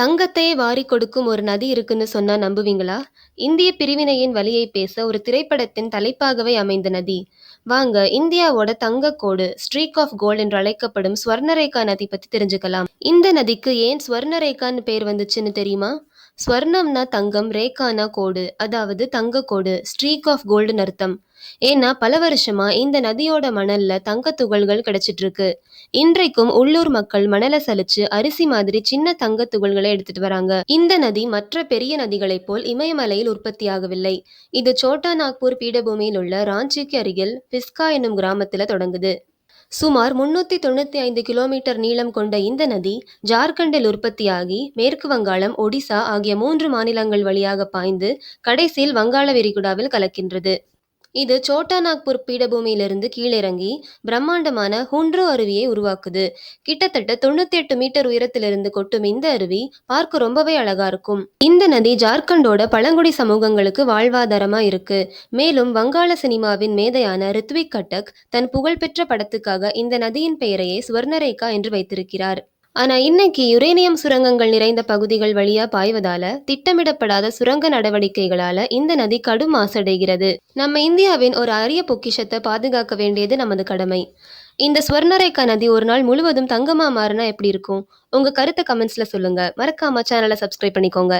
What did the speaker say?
தங்கத்தையே வாரி கொடுக்கும் ஒரு நதி இருக்குன்னு சொன்னா நம்புவீங்களா? இந்திய பிரிவினையின் வழியை பேச ஒரு திரைப்படத்தின் தலைப்பாகவே அமைந்த நதி. வாங்க இந்தியாவோட தங்கக் கோடு ஸ்ட்ரீக் ஆஃப் கோல்ட் என்று அழைக்கப்படும் ஸ்வர்ணரேகா நதி பத்தி தெரிஞ்சுக்கலாம். இந்த நதிக்கு ஏன் ஸ்வர்ணரேகான்னு பேர் வந்துச்சுன்னு தெரியுமா? ஸ்வர்ணம்னா தங்கம், ரேகானா கோடு, அதாவது தங்க கோடு, ஸ்ட்ரீக் ஆஃப் கோல்டுன்னு அர்த்தம். ஏன்னா பல வருஷமா இந்த நதியோட மணல்ல தங்கத் துகள்கள் கிடைச்சிட்டு இருக்கு. இன்றைக்கும் உள்ளூர் மக்கள் மணலை சலிச்சு அரிசி மாதிரி சின்ன தங்கத் துகள்களை எடுத்துட்டு வராங்க. இந்த நதி மற்ற பெரிய நதிகளைப் போல் இமயமலையில் உற்பத்தியாகவில்லை. இது சோட்டா நாக்பூர் பீடபூமியில் உள்ள ராஞ்சிக்கு அருகில் பிஸ்கா என்னும் கிராமத்துல தொடங்குது. சுமார் முன்னூத்தி தொண்ணூத்தி ஐந்து கிலோமீட்டர் நீளம் கொண்ட இந்த நதி ஜார்க்கண்டில் உற்பத்தியாகி மேற்கு வங்காளம், ஒடிசா ஆகிய மூன்று மாநிலங்கள் வழியாக பாய்ந்து கடைசியில் வங்காள விரிகுடாவில் கலக்கின்றது. இது சோட்டா நாக்பூர் பீடபூமியிலிருந்து கீழிறங்கி பிரம்மாண்டமான ஹூன்ட்ரோ அருவியை உருவாக்குது. கிட்டத்தட்ட தொண்ணூத்தி எட்டு மீட்டர் உயரத்திலிருந்து கொட்டும் இந்த அருவி பார்க்க ரொம்பவே அழகா இருக்கும். இந்த நதி ஜார்க்கண்டோட பழங்குடி சமூகங்களுக்கு வாழ்வாதாரமா இருக்கு. மேலும் வங்காள சினிமாவின் மேதையான ரித்விக் கட்டக் தன் புகழ்பெற்ற படத்துக்காக இந்த நதியின் பெயரையே சுவர்ணரேகா என்று வைத்திருக்கிறார். ஆனால் இன்னைக்கு யுரேனியம் சுரங்கங்கள் நிறைந்த பகுதிகள் வழியாக பாய்வதால திட்டமிடப்படாத சுரங்க நடவடிக்கைகளால இந்த நதி கடும் மாசடைகிறது. நம்ம இந்தியாவின் ஒரு அரிய பொக்கிஷத்தை பாதுகாக்க வேண்டியது நமது கடமை. இந்த ஸ்வர்ணரேகா நதி ஒரு நாள் முழுவதும் தங்கமாக மாறினா எப்படி இருக்கும்? உங்கள் கருத்தை கமெண்ட்ஸில் சொல்லுங்கள் மறக்காமல் சேனலை சப்ஸ்கிரைப் பண்ணிக்கோங்க.